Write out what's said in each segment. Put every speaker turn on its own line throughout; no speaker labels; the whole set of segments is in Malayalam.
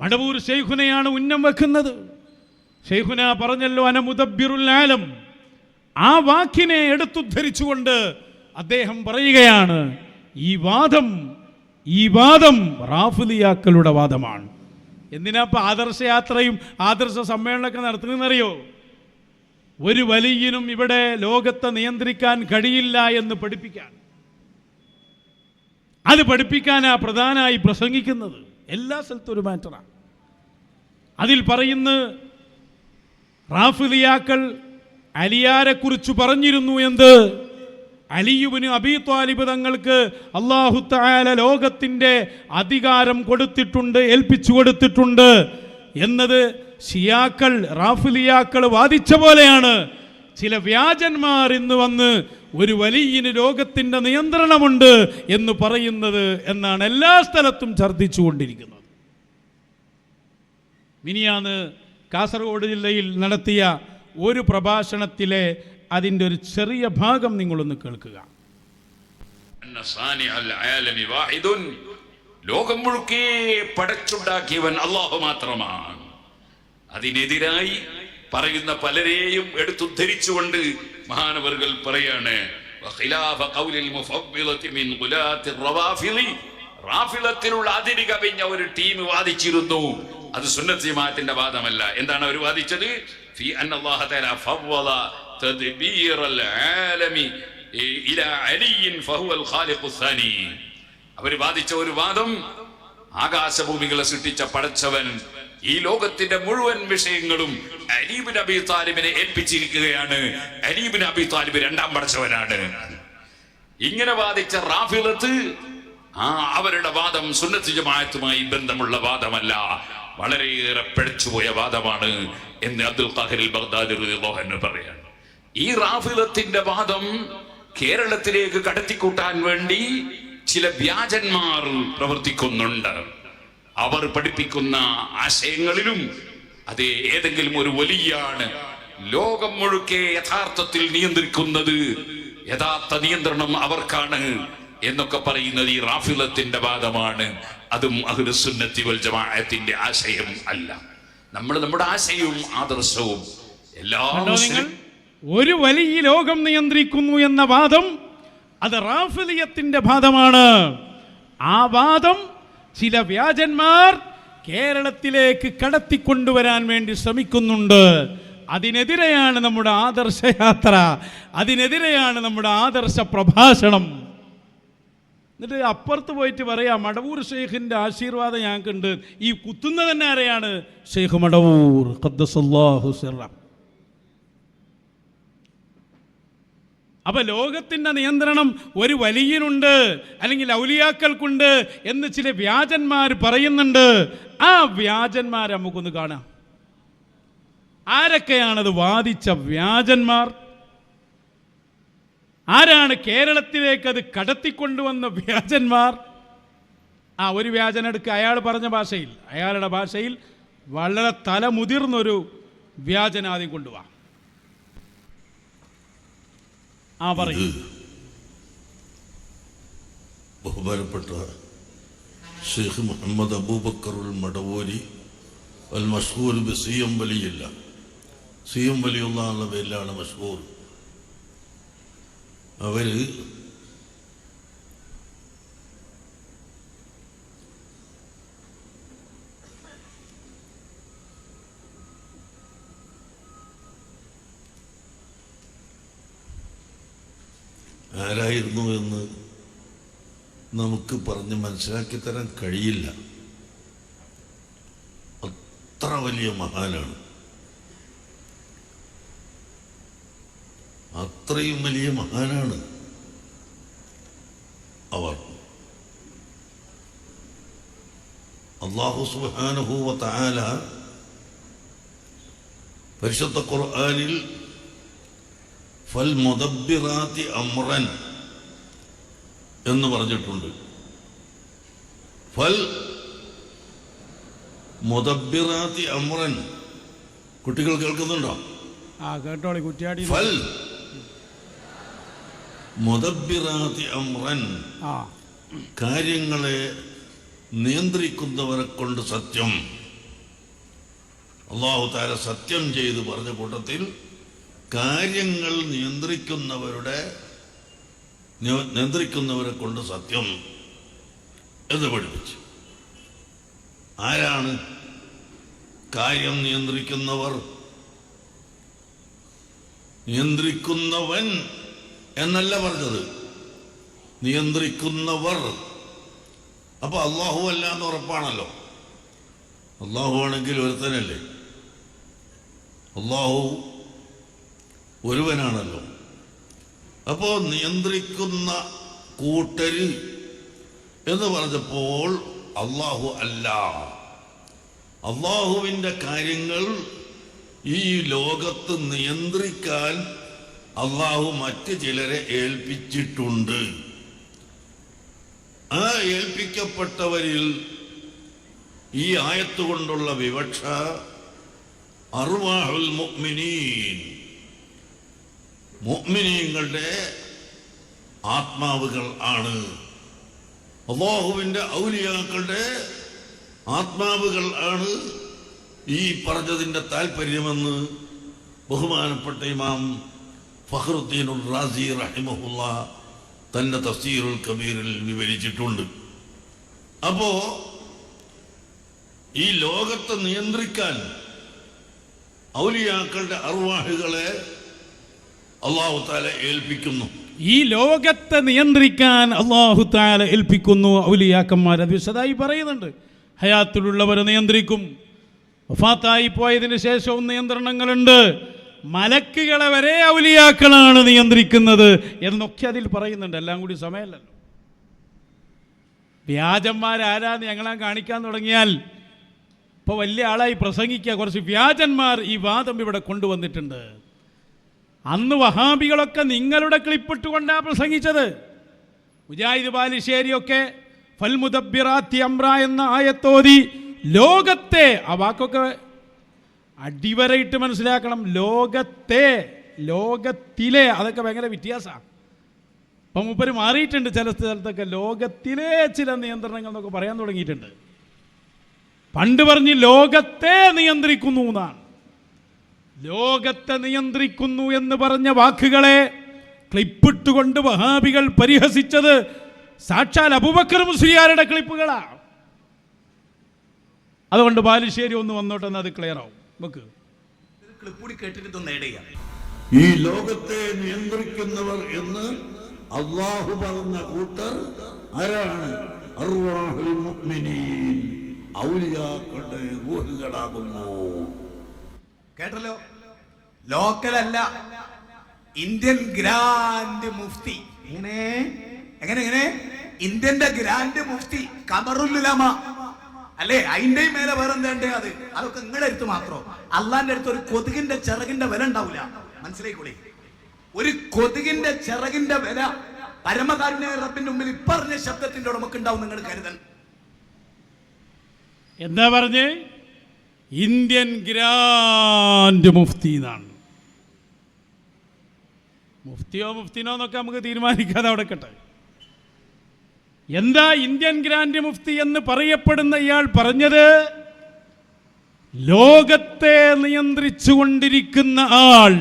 മടവൂർ ഷെയ്ഖുനെയാണ് ഉന്നം വെക്കുന്നത്. ഷെയ്ഖുന പറഞ്ഞല്ലോ അനമുദബിറുൽ ആലം. ആ വാക്കിനെ എടുത്തുദ്ധരിച്ചുകൊണ്ട് അദ്ദേഹം പറയുകയാണ് ഈ വാദം ഈ വാദം റാഫുലിയാക്കളുടെ വാദമാണ്. എന്തിനാ ഇപ്പം ആദർശയാത്രയും ആദർശ സമ്മേളനമൊക്കെ നടത്തുന്നതെന്നറിയോ? ഒരു വലിയനും ഇവിടെ ലോകത്തെ നിയന്ത്രിക്കാൻ കഴിയില്ല എന്ന് പഠിപ്പിക്കാൻ. അത് പഠിപ്പിക്കാനാ പ്രധാനമായി പ്രസംഗിക്കുന്നത്. എല്ലാ സ്ഥലത്തും ഒരു മാറ്ററാണ് അതിൽ പറയുന്ന റാഫിലിയാക്കൾ അലിയാരെക്കുറിച്ച് പറഞ്ഞിരുന്നു എന്ത്? അലിയുബിന് അബി ത്വാലിബ് തങ്ങൾക്ക് അള്ളാഹു തആല ലോകത്തിന്റെ അധികാരം കൊടുത്തിട്ടുണ്ട് ഏൽപ്പിച്ചു കൊടുത്തിട്ടുണ്ട് എന്നത് ഷിയാക്കൾ റാഫിലിയാക്കൾ വാദിച്ച പോലെയാണ്. ചില വ്യാജന്മാർ ഇന്ന് വന്ന് ഒരു വലിയന് രോഗത്തിന്റെ നിയന്ത്രണമുണ്ട് എന്ന് പറയുന്നത് എന്നാണ് എല്ലാ സ്ഥലത്തും ഛർദ്ദിച്ചു കൊണ്ടിരിക്കുന്നത് മിനിയാന്ന് കാസർഗോഡ് ജില്ലയിൽ നടത്തിയ ഒരു പ്രഭാഷണത്തിലെ അതിന്റെ ഒരു ചെറിയ ഭാഗം നിങ്ങളൊന്ന് കേൾക്കുക.
ലോകം മുഴുക്കെ പടച്ചുണ്ടാക്കിയവൻ അള്ളാഹു മാത്രമാണ്. അതിനെതിരായി പറയുന്ന പലരെയും എടുത്തുദ്ധരിച്ചുകൊണ്ട് മഹാനവറുകൾ പറയാണ്. റാഫിളത്തിലുള്ള അതിരി ഒരു ടീം വാദിച്ചിരുന്നു. അത് സുന്നത്ത് വാദമല്ല. എന്താണ് അവർ വാദിച്ചത്? ഫി തആല ആലമി ഫഹുവൽ അവർ വാദിച്ച ഒരു വാദം ആകാശഭൂമികളെ സൃഷ്ടിച്ച പടച്ചവൻ ഈ ലോകത്തിന്റെ മുഴുവൻ വിഷയങ്ങളും അലീബിൻ അബി താലിബിനെ ഏൽപ്പിച്ചിരിക്കുകയാണ്. അലീബിൻ അബി താലിബ് രണ്ടാം പടച്ചവനാണ്. ഇങ്ങനെ വാദിച്ച റാഫിലത്ത് ആ അവരുടെ വാദം സുന്നത്ത് ജമായത്തുമായി ബന്ധമുള്ള വാദമല്ല. വളരെയേറെ പിഴച്ചുപോയ വാദമാണ് എന്ന് അബ്ദുൽ ഖാഹിർ ബഗ്ദാദി അൻഹു പറയാണ്. ഈ റാഫിലത്തിന്റെ വാദം കേരളത്തിലേക്ക് കടത്തിക്കൂട്ടാൻ വേണ്ടി ചില വ്യാജന്മാർ പ്രവർത്തിക്കുന്നുണ്ട്. അവർ പഠിപ്പിക്കുന്ന ആശയങ്ങളിലും അത് ഏതെങ്കിലും ഒരു വലിയാണ് ലോകം മുഴുക്കെ യഥാർത്ഥത്തിൽ നിയന്ത്രിക്കുന്നത്. യഥാർത്ഥ നിയന്ത്രണം അവർക്കാണ് എന്നൊക്കെ പറയുന്നത് ഈ റാഫിലത്തിന്റെ വാദമാണ് അതും അഹുലസുന്നത്തി വൽ ജമാഅത്തിന്റെ ആശയം അല്ല. നമ്മൾ നമ്മുടെ ആശയവും ആദർശവും എല്ലാ
ഒരു വലിയ ലോകം നിയന്ത്രിക്കുന്നു എന്ന വാദം അത് റാഫിലിയത്തിന്റെ വാദമാണ് ആ വാദം ചില വ്യാജന്മാർ കേരളത്തിലേക്ക് കടത്തിക്കൊണ്ടുവരാൻ വേണ്ടി ശ്രമിക്കുന്നുണ്ട്. അതിനെതിരെയാണ് നമ്മുടെ ആദർശയാത്ര അതിനെതിരെയാണ് നമ്മുടെ ആദർശ പ്രഭാഷണം. എന്നിട്ട് അപ്പുറത്ത് പോയിട്ട് പറയാം മടവൂർ ഷെയ്ഖിന്റെ ആശീർവാദം ഞങ്ങൾക്കുണ്ട്. ഈ കുത്തുന്ന തന്നെ ആരെയാണ്? ഷെയ്ഖ് മടവൂർ. ഖദ്ദസല്ലാഹു സിറ. അപ്പൊ ലോകത്തിന്റെ നിയന്ത്രണം ഒരു വലിയനുണ്ട് അല്ലെങ്കിൽ ഔലിയാക്കൾക്കുണ്ട് എന്ന് ചില വ്യാജന്മാർ പറയുന്നുണ്ട്. ആ വ്യാജന്മാരെ നമുക്കൊന്ന് കാണാം. ആരൊക്കെയാണത് വാദിച്ച വ്യാജന്മാർ? ആരാണ് കേരളത്തിലേക്ക് അത് കടത്തിക്കൊണ്ടുവന്ന വ്യാജന്മാർ? ആ ഒരു വ്യാജനെടുക്കുക അയാൾ പറഞ്ഞ ഭാഷയിൽ അയാളുടെ ഭാഷയിൽ വളരെ തലമുതിർന്നൊരു വ്യാജൻ ആദ്യം ആ പറയും.
ബഹുമാനപ്പെട്ട Sheikh Muhammad അബൂബക്കറുൽ Madavoori Al Mashoor B C M വലിയില്ല C M വലിയുള്ള എന്നുള്ള പേരിലാണ് മഷൂർ അവർ ആരായിരുന്നു എന്ന് നമുക്ക് പറഞ്ഞ് മനസ്സിലാക്കി തരാൻ കഴിയില്ല. അത്ര വലിയ മഹാനാണ്. അത്രയും വലിയ മഹാനാണ് അവർ. അള്ളാഹു സുബാനുഭൂവ താല പരിശുദ്ധ ഖുർആനിൽ ഫൽ അമ്രൻ എന്ന് പറഞ്ഞിട്ടുണ്ട്. ഫൽ മുദബിറാത്തി അമ്രൻ. കുട്ടികൾ കേൾക്കുന്നുണ്ടോ?
ആ കേട്ടോളി കുറ്റിയാടി
ഫൽ മുദബിറാത്തി അമ്രൻ. കാര്യങ്ങളെ നിയന്ത്രിക്കുന്നവരെ കൊണ്ട് സത്യം. അള്ളാഹു താര സത്യം ചെയ്ത് പറഞ്ഞ കൂട്ടത്തിൽ കാര്യങ്ങൾ നിയന്ത്രിക്കുന്നവരുടെ നിയന്ത്രിക്കുന്നവരെ കൊണ്ട് സത്യം എന്ന് പഠിപ്പിച്ചു. ആരാണ് കാര്യം നിയന്ത്രിക്കുന്നവർ? നിയന്ത്രിക്കുന്നവൻ എന്നല്ല പറഞ്ഞത്. നിയന്ത്രിക്കുന്നവർ. അപ്പൊ അള്ളാഹു അല്ല എന്ന് ഉറപ്പാണല്ലോ. അള്ളാഹു ആണെങ്കിൽ ഒരുത്തനല്ലേ. അള്ളാഹു ഒരുവനാണല്ലോ. അപ്പോ നിയന്ത്രിക്കുന്ന കൂട്ടര് എന്ന് പറഞ്ഞപ്പോൾ അള്ളാഹു അല്ല. അള്ളാഹുവിന്റെ കാര്യങ്ങൾ ഈ ലോകത്ത് നിയന്ത്രിക്കാൻ അള്ളാഹു മറ്റ് ചിലരെ ഏൽപ്പിച്ചിട്ടുണ്ട്. ആ ഏൽപ്പിക്കപ്പെട്ടവരിൽ ഈ ആയത്തുകൊണ്ടുള്ള വിവക്ഷ അറുവാഹുൽ മുഅ്മിനീൻ. മുഅ്മിനീങ്ങളുടെ ആത്മാവുകൾ ആണ്. അള്ളാഹുവിന്റെ ഔലിയാക്കളുടെ ആത്മാവുകൾ ആണ് ഈ പറഞ്ഞതിന്റെ താല്പര്യമെന്ന് ബഹുമാനപ്പെട്ട ഇമാം ഫഹറുദ്ദീനുൽ റാസി റഹിമഹുല്ല തന്റെ തഫ്സീറുൽ കബീറിൽ വിവരിച്ചിട്ടുണ്ട്. അപ്പോ ഈ ലോകത്തെ നിയന്ത്രിക്കാൻ ഔലിയാക്കളുടെ അർവാഹുകളെ അള്ളാഹു താല ഏൽപ്പിക്കുന്നു.
ഈ ലോകത്തെ നിയന്ത്രിക്കാൻ അള്ളാഹു താല ഏൽപ്പിക്കുന്നു ഔലിയാക്കന്മാർ. അത് വിശദമായി പറയുന്നുണ്ട്. ഹയാത്തിലുള്ളവരെ നിയന്ത്രിക്കും. വഫാത്തായി പോയതിന് ശേഷവും നിയന്ത്രണങ്ങളുണ്ട്. മലക്കുകളെ വരെ ഔലിയാക്കളാണ് നിയന്ത്രിക്കുന്നത് എന്നൊക്കെ അതിൽ പറയുന്നുണ്ട്. എല്ലാം കൂടി സമയമല്ലല്ലോ. വ്യാജന്മാരാരാന്ന് ഞങ്ങളാ കാണിക്കാൻ തുടങ്ങിയാൽ ഇപ്പോൾ വലിയ ആളായി പ്രസംഗിക്കുക. കുറച്ച് വ്യാജന്മാർ ഈ വാദം ഇവിടെ കൊണ്ടുവന്നിട്ടുണ്ട്. അന്ന് വഹാബികളൊക്കെ നിങ്ങളുടെ ക്ലിപ്പിട്ടുകൊണ്ടാണ് പ്രസംഗിച്ചത്. മുജാഹിദ് ബാലിശ്ശേരിയൊക്കെ ഫൽ മുദബ്ബിറാത്തി അമ്ര എന്ന ആയത്തോതി ലോകത്തെ ആ വാക്കൊക്കെ അടിവരയിട്ട് മനസ്സിലാക്കണം. ലോകത്തെ ലോകത്തിലെ അതൊക്കെ ഭയങ്കര വ്യത്യാസമാണ് ഇപ്പം മൂപ്പര് മാറിയിട്ടുണ്ട് ചില സ്ഥലത്തൊക്കെ. ലോകത്തിലെ ചില നിയന്ത്രണങ്ങൾ എന്നൊക്കെ പറയാൻ തുടങ്ങിയിട്ടുണ്ട്. പണ്ട് പറഞ്ഞ് ലോകത്തെ നിയന്ത്രിക്കുന്നു എന്നാണ്. ലോകത്തെ നിയന്ത്രിക്കുന്നു എന്ന് പറഞ്ഞ വാക്കുകളെ ക്ലിപ്പിട്ടുകൊണ്ട് വഹാബികൾ പരിഹസിച്ചത് സാക്ഷാൽ അബൂബക്കർ മുസ്ലിയാരുടെ ക്ലിപ്പുകളാണ് അതുകൊണ്ട് ബാലുശ്ശേരി ഒന്ന് വന്നോട്ടെന്ന് അത് ക്ലിയർ ആവും. നമുക്ക്
ക്ലിപ്പ് കൂടി കേട്ടിട്ട് ഇതൊന്ന്
ഈ ലോകത്തെ നിയന്ത്രിക്കുന്നവർ എന്ന് അള്ളാഹു പറഞ്ഞ കൂട്ടർ ആരാണ്? ഔലിയാക്കളുടെ റൂഹുകളാകുന്നു.
കേട്ടല്ലോ? ലോക്കൽ അല്ല ഇന്ത്യൻ ഗ്രാൻഡ് മുഫ്തി. എങ്ങനെ? എങ്ങനെ എങ്ങനെ? ഇന്ത്യന്റെ ഗ്രാൻഡ് മുഫ്തി കബറുല്ലാമ അല്ലേ? അതിന്റെയും മേലെ വേറെ അത്? അതൊക്കെ നിങ്ങളുടെ അടുത്ത് മാത്രം. അള്ളാന്റെ അടുത്ത് ഒരു കൊതുകിന്റെ ചിറകിന്റെ വില ഉണ്ടാവില്ല മനസ്സിലായിക്കോളി? ഒരു കൊതുകിന്റെ ചിറകിന്റെ വില പരമകാരുണ്യ റബ്ബിന്റെ മുമ്പിൽ ഇപ്പറഞ്ഞ ശബ്ദത്തിന്റെ ഉടമക്ക് ഉണ്ടാവും നിങ്ങൾ കരുതൽ.
എന്താ പറഞ്ഞ്? ഇന്ത്യൻ ഗ്രാൻഡ് മുഫ്തി എന്നാണ്. മുഫ്തിയോ മുഫ്തിനോ എന്നൊക്കെ നമുക്ക് തീരുമാനിക്കാതെ അവിടെ കട്ടെ. എന്താ ഇന്ത്യൻ ഗ്രാൻഡ് മുഫ്തി എന്ന് പറയപ്പെടുന്ന ഇയാൾ പറഞ്ഞത്? ലോകത്തെ നിയന്ത്രിച്ചു കൊണ്ടിരിക്കുന്ന ആൾ.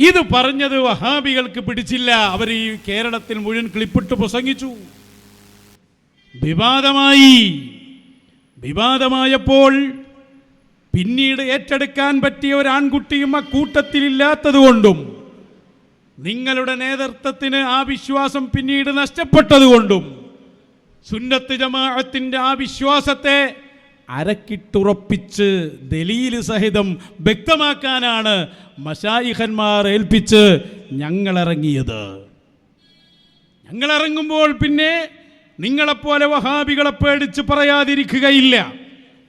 ഇത് പറഞ്ഞത് വഹാബികൾക്ക് പിടിച്ചില്ല. അവർ ഈ കേരളത്തിൽ മുഴുവൻ ക്ലിപ്പിട്ട് പ്രസംഗിച്ചു. വിവാദമായി. വിവാദമായപ്പോൾ പിന്നീട് ഏറ്റെടുക്കാൻ പറ്റിയ ഒരു ആൺകുട്ടിയും ആ കൂട്ടത്തിലില്ലാത്തതുകൊണ്ടും നിങ്ങളുടെ നേതൃത്വത്തിന് ആ വിശ്വാസം പിന്നീട് നഷ്ടപ്പെട്ടതുകൊണ്ടും സുന്നത്ത് ജമാഅത്തിന്റെ ആ വിശ്വാസത്തെ അരക്കിട്ടുറപ്പിച്ച് ദലീൽ സഹിതം വ്യക്തമാക്കാനാണ് മഷായിഹന്മാർ ഏൽപ്പിച്ച് ഞങ്ങളിറങ്ങിയത്. ഞങ്ങളിറങ്ങുമ്പോൾ പിന്നെ നിങ്ങളെപ്പോലെ വഹാബികളെ പേടിച്ച് പറയാതിരിക്കുകയില്ല.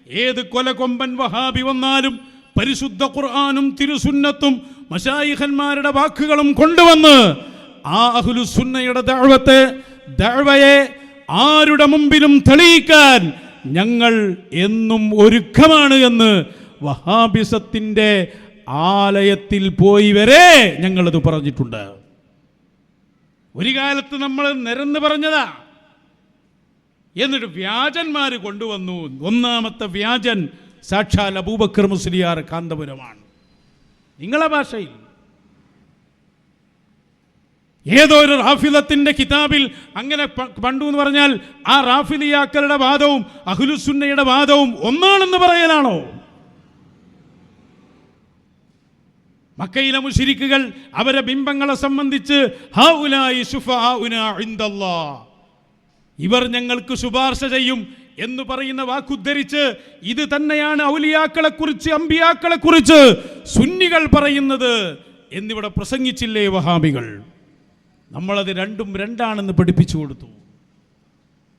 ഏത് കൊലകൊമ്പൻ വഹാബി വന്നാലും പരിശുദ്ധ ഖുർആാനും തിരുസുന്നത്തും മഷായിഖന്മാരുടെ വാക്കുകളും കൊണ്ടുവന്ന് ആ അഹ്ലുസുന്നയുടെ ദഅവത്തെ ദഅവയെ ആരുടെ മുമ്പിലും തെളിയിക്കാൻ ഞങ്ങൾ എന്നും ഒരുക്കമാണ് എന്ന് വഹാബിസത്തിന്റെ ആലയത്തിൽ പോയി വരെ ഞങ്ങളത് പറഞ്ഞിട്ടുണ്ട്. ഒരു കാലത്ത് നമ്മൾ നിരന്ന് പറഞ്ഞതാ. എന്നിട്ട് വ്യാജന്മാർ കൊണ്ടുവന്നു. ഒന്നാമത്തെ വ്യാജൻ സാക്ഷാൽ അബൂബക്കർ മുസ്ലിയാർ കാന്തപുരമാണ്. നിങ്ങളെ ഭാഷയിൽ ഏതോ ഒരു റാഫിലത്തിന്റെ കിതാബിൽ അങ്ങനെ പണ്ടു എന്ന് പറഞ്ഞാൽ ആ റാഫിലിയാക്കളുടെ വാദവും അഹുലുസുന്നയുടെ വാദവും ഒന്നാണെന്ന് പറയാനാണോ മക്കയിലെ മുഷിരിക്കുകൾ അവരെ ബിംബങ്ങളെ സംബന്ധിച്ച് ഹൗലായി. ഇവർ ഞങ്ങൾക്ക് ശുപാർശ ചെയ്യും എന്ന് പറയുന്ന വാക്കുദ്ധരിച്ച് ഇത് തന്നെയാണ് ഔലിയാക്കളെ കുറിച്ച് അമ്പിയാക്കളെ കുറിച്ച് സുന്നികൾ പറയുന്നത് എന്നിവിടെ പ്രസംഗിച്ചില്ലേ വഹാബികൾ? നമ്മളത് രണ്ടും രണ്ടാണെന്ന് പഠിപ്പിച്ചു കൊടുത്തു.